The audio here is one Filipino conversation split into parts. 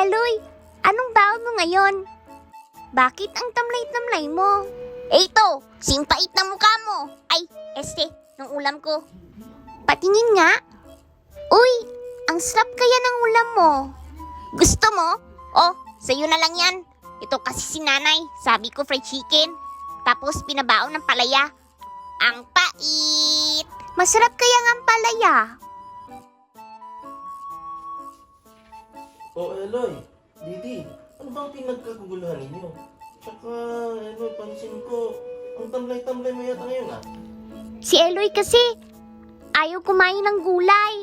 Eloy, anong baon mo ngayon? Bakit ang tamlay-tamlay mo? Eh ito, simpait na mukha mo. Ay, este, ng ulam ko. Patingin nga. Uy, ang sarap kaya ng ulam mo. Gusto mo? Oh, sa'yo na lang yan. Ito kasi si nanay, sabi ko fried chicken. Tapos pinabaon ng palaya. Ang pait! Masarap kaya ang palaya. O Eloy, Didi, ano bang pinagkaguguluhan ninyo? Tsaka, Eloy, pansin ko, ang tamlay-tamlay mo yata ngayon ah. Si Eloy kasi, ayaw kumain ng gulay.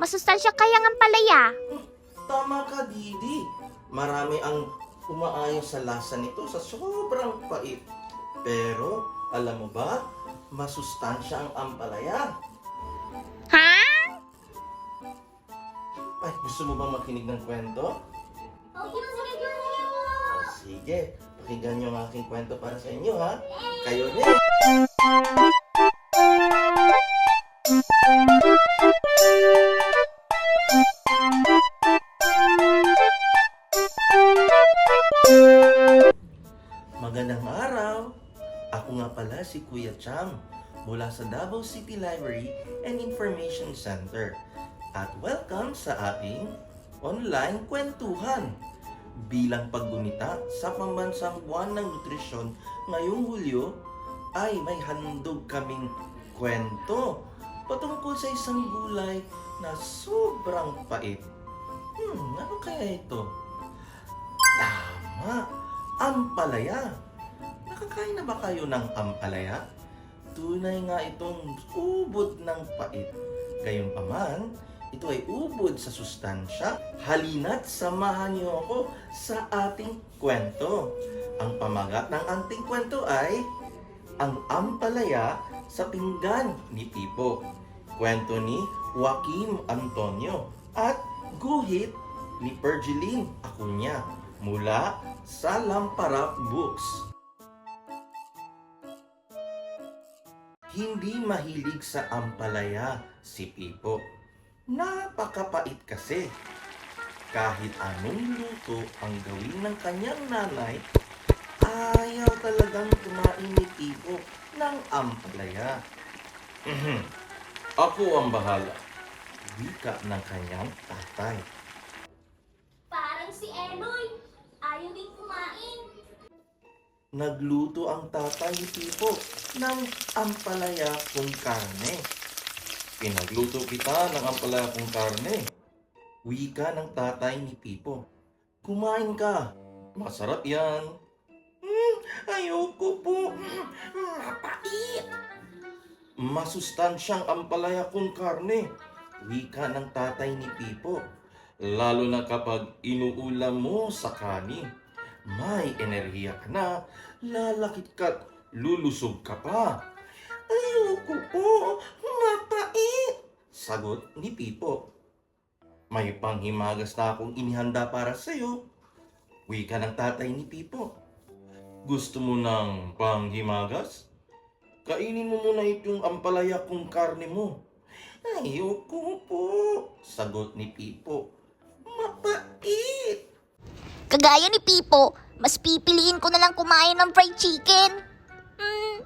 Masustansya kaya ang palaya. Tama ka, Didi. Marami ang umaayon sa lasa nito sa sobrang pait. Pero, alam mo ba, masustansya ang ampalaya. Ay, gusto mo bang makinig ng kwento? O, sige, pakinggan niyo ang aking kwento para sa inyo, ha? Kayo din. Magandang araw! Ako nga pala si Kuya Cham mula sa Davao City Library and Information Center. At welcome sa ating online kwentuhan. Bilang paggunita sa pambansang buwan ng nutrisyon ngayong Hulyo ay may handog kaming kwento patungkol sa isang gulay na sobrang pait. Hmm, ano kaya ito? Tama! Ampalaya! Nakakain na ba kayo ng ampalaya? Tunay nga itong ubod ng pait. Gayunpaman, ito ay ubod sa sustansya. Halina't samahan niyo ako sa ating kwento. Ang pamagat ng ating kwento ay Ang Ampalaya sa Pinggan ni Pipo. Kwento ni Joaquim Antonio at Guhit ni Pergeline Acuña mula sa Lamparap Books. Hindi mahilig sa ampalaya si Pipo. Napakapait kasi. Kahit anong luto ang gawin ng kanyang nanay, ayaw talagang kumain ni Pipo ng ampalaya. Mhm. Ako ang bahala. Wika ng kanyang tatay. Parang si Eloy. Ayaw din kumain. Nagluto ang tatay ni Pipo ng ampalaya kung karne. Pinagluto kita ng ampalaya kung karne. Wika ng tatay ni Pipo. Kumain ka. Masarap yan. Hmm, ayoko po. Mapait. Masustansyang ampalaya kung karne. Wika ng tatay ni Pipo. Lalo na kapag inuulam mo sa kanin. May enerhiya ka na, lalakit ka't lulusog ka pa. Ayoko po. Sagot ni Pipo. May panghimagas na akong inihanda para sa'yo. Wika ng tatay ni Pipo. Gusto mo ng panghimagas? Kainin mo muna itong ampalaya kung karne mo. Ayoko po, sagot ni Pipo. Mapait. Kagaya ni Pipo, mas pipiliin ko na lang kumain ng fried chicken. Hmm,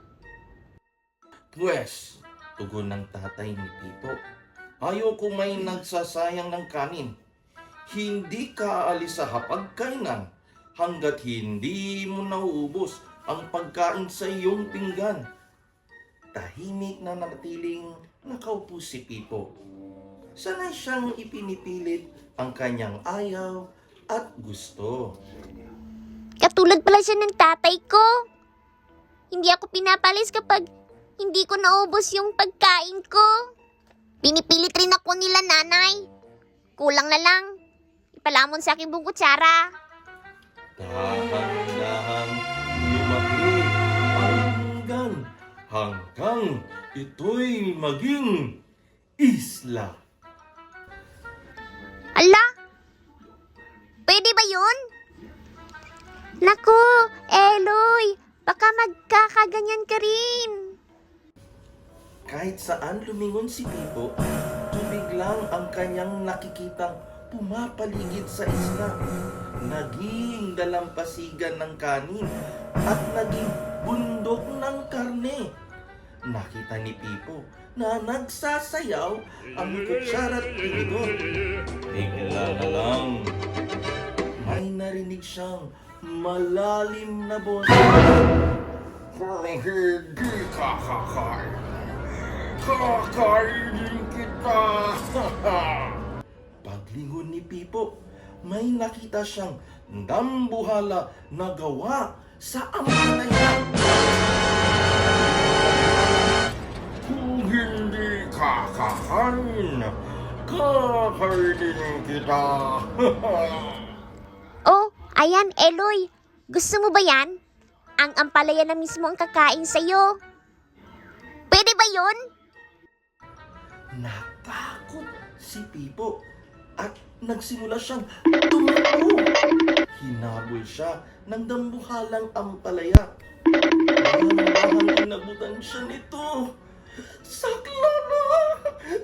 Pwes, tugon ng tatay ni Pipo. Ayoko may nagsasayang ng kanin. Hindi ka aalis sa hapagkainan hanggat hindi mo nauubos ang pagkain sa iyong pinggan. Tahimik na natiling nakaupo si Pipo. Sanay siyang ipinipilit ang kanyang ayaw at gusto. katulad pala siya ng tatay ko. Hindi ako pinapalis kapag hindi ko naubos yung pagkain ko. Pinipilit rin ako nila nanay. Kulang na lang. Ipalamon sa akin buong kutsara. Dahan-dahan lumaki ang pinggan hanggang ito'y maging isla. Ala? Pwede ba yun? Naku, Eloy, baka magkakaganyan ka rin. Kahit saan lumingon si Pipo, tubig lang ang kanyang nakikitang pumapaligid sa isla. Naging dalampasigan ng kanin at naging bundok ng karne. Nakita ni Pipo na nagsasayaw ang kutsara at tinidor. Bigla na lang, may narinig siyang malalim na boses. Kung hindi ka kakain, kakainin kita. Paglingon ni Pipo, may nakita siyang dambuhala na gawa sa ampalaya. Kung hindi ka kakain, kakainin kita. Oh, ayan, Eloy. Gusto mo ba yan? Ang ampalaya na mismo ang kakain sa'yo. Pwede ba yun? Natakot si Pipo at nagsimula siyang tumakbo. Hinabol siya ng dambuhalang ampalaya. Dahan-dahan inabutan siya nito. Sakla na!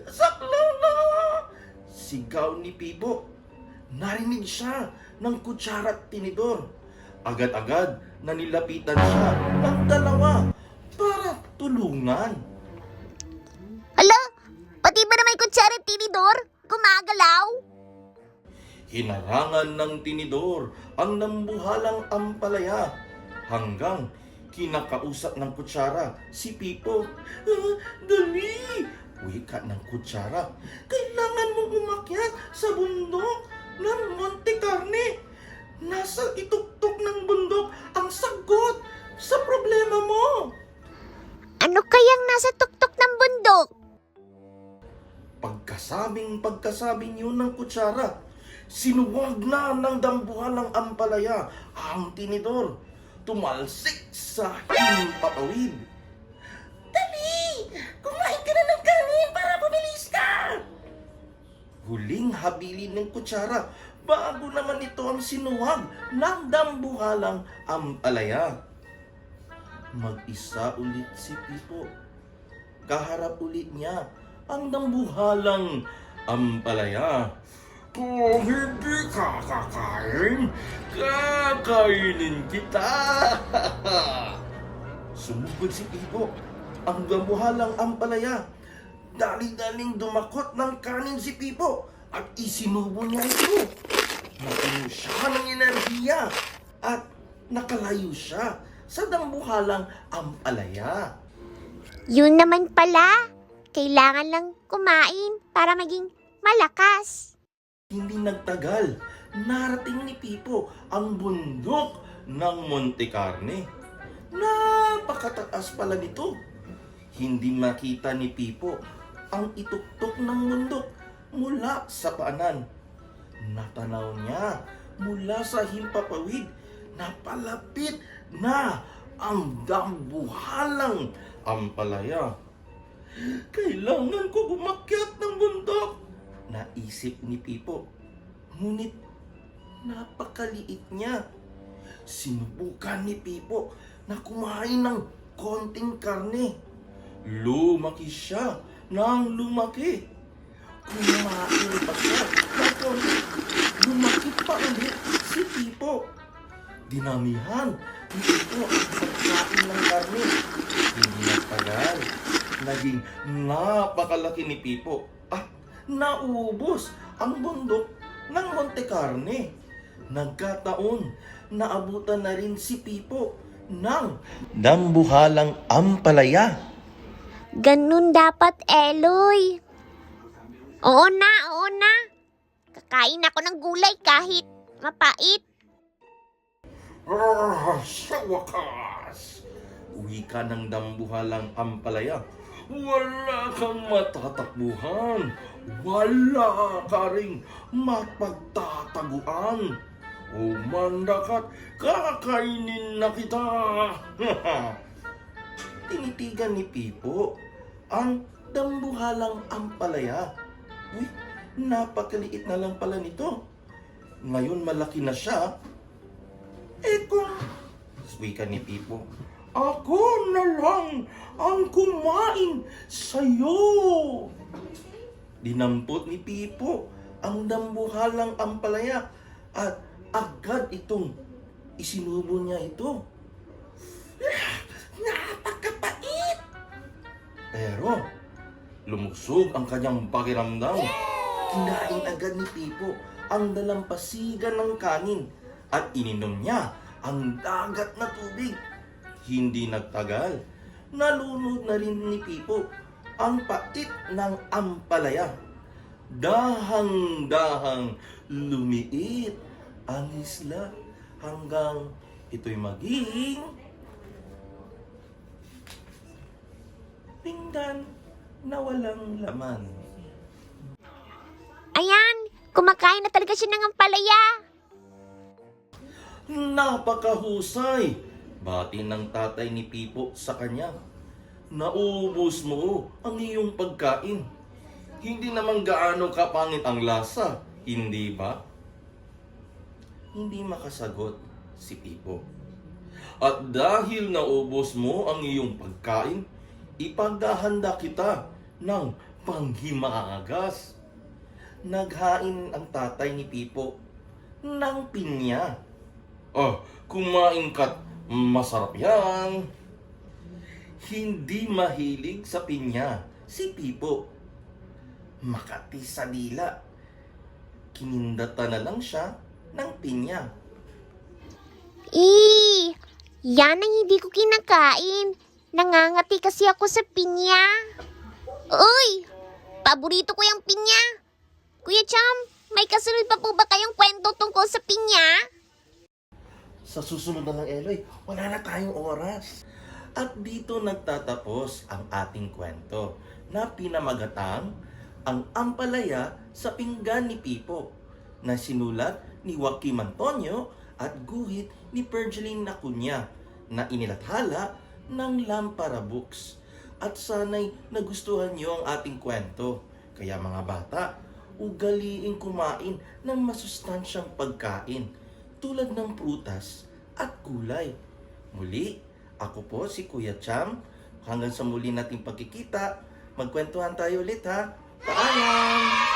Sakla na! Sigaw ni Pipo. Narinig siya ng kutsara at tinidor. Agad-agad na nilapitan siya ng dalawa para tulungan. Tinidor? Gumagalaw? Hinarangan ng tinidor ang nambuhalang ampalaya hanggang kinakausap ng kutsara si Pipo. "Ah, dali! Wika ng kutsara. Kailangan mong umakyat sa bundok ng Monte Carne. Nasa ituktok ng bundok ang sagot sa problema mo. Ano kayang nasa tuktok ng bundok? Pagkasabing pagkasabing yun ng kutsara, sinuwag na ng dambuhalang ampalaya ang tinidor. Tumalsik sa himpapawid. Dali! Kumain ka na ng kanin para bumilis ka! Huling habilin ng kutsara bago naman ito ang sinuwag ng dambuhalang ampalaya. Mag-isa ulit si Pipo kaharap ulit niya ang dambuhalang ampalaya. Kung hindi ka kakain, kakainin kita. Sumugod si Pipo, ang dambuhalang ampalaya. Dali-daling dumakot ng kanin si Pipo at isinubo niya ito. Napuno siya ng enerhiya at nakalayo siya sa dambuhalang ampalaya. Yun naman pala. Kailangan lang kumain para maging malakas. Hindi nagtagal, narating ni Pipo ang bundok ng Monte Carne. Napakataas pala nito. Hindi makita ni Pipo ang ituktok ng bundok mula sa paanan. Natanaw niya mula sa himpapawid na palapit na ang dambuhalang ampalaya. Kailangan ko umakyat ng bundok. Naisip ni Pipo. Ngunit napakaliit niya. Sinubukan ni Pipo na kumain ng konting karne. Lumaki siya ng lumaki. Kumain pa siya ng. Lumaki pa ulit si Pipo. Dinamihan ni Pipo ang pagkain ng karne. Hindi nagtagal. Naging napakalaki ni Pipo at naubos ang bundok ng Monte Carne. Nagkataon, naabutan na rin si Pipo ng dambuhalang ampalaya. Ganun dapat, Eloy. Oo na, oo na. Kakain ako ng gulay kahit mapait. Ah, sa wakas, Wika ng dambuhalang ampalaya. Wala kang matatakbuhan. Wala ka ring mapagtataguan. Umanda ka't kakainin na kita. Tinitigan ni Pipo ang dambuhalang ampalaya. Uy, napakaliit na lang pala nito. Ngayon malaki na siya. Eh kung Wika ni Pipo. Ako na lang ang kumain sa'yo. Dinampot ni Pipo ang dambuhalang ampalaya at agad itong isinubo niya ito. Napakapait! Pero, lumusog ang kanyang pakiramdam. Kinain agad ni Pipo ang dalampasigan ng kanin at ininom niya ang dagat na tubig. Hindi nagtagal, nalunod na rin ni Pipo ang pait ng ampalaya. Dahang-dahang lumiit ang isla hanggang ito'y maging pinggan na walang laman. Ayan, kumakain na talaga siya ng ampalaya. Napakahusay! Bati ng tatay ni Pipo sa kanya. Naubos mo ang iyong pagkain. Hindi naman gaano kapangit ang lasa, hindi ba? Hindi makasagot si Pipo. At dahil naubos mo ang iyong pagkain, ipaghahanda kita ng panghimagas. Naghain ang tatay ni Pipo ng pinya. Oh, kumain ka't masarap yan. Hindi mahilig sa pinya si Pipo. Makati sa dila. Kinindata na lang siya ng pinya. Eh, yan ang hindi ko kinakain. Nangangati kasi ako sa pinya. Uy, paborito ko yung pinya. Kuya Cham, may kasunod pa po ba kayong kwento tungkol sa pinya? Sa susunod na lang, Eloy, wala na tayong oras. At dito nagtatapos ang ating kwento na pinamagatang ang ampalaya sa pinggan ni Pipo na sinulat ni Joaquim Antonio at guhit ni Pergeline Nacunya na inilathala ng Lampara Books. At sana'y nagustuhan niyo ang ating kwento. Kaya mga bata, ugaliin kumain ng masustansyang pagkain tulad ng prutas at gulay. Muli, ako po si Kuya Cham. Hanggang sa muli nating pagkikita, magkwentuhan tayo ulit ha. Paalam!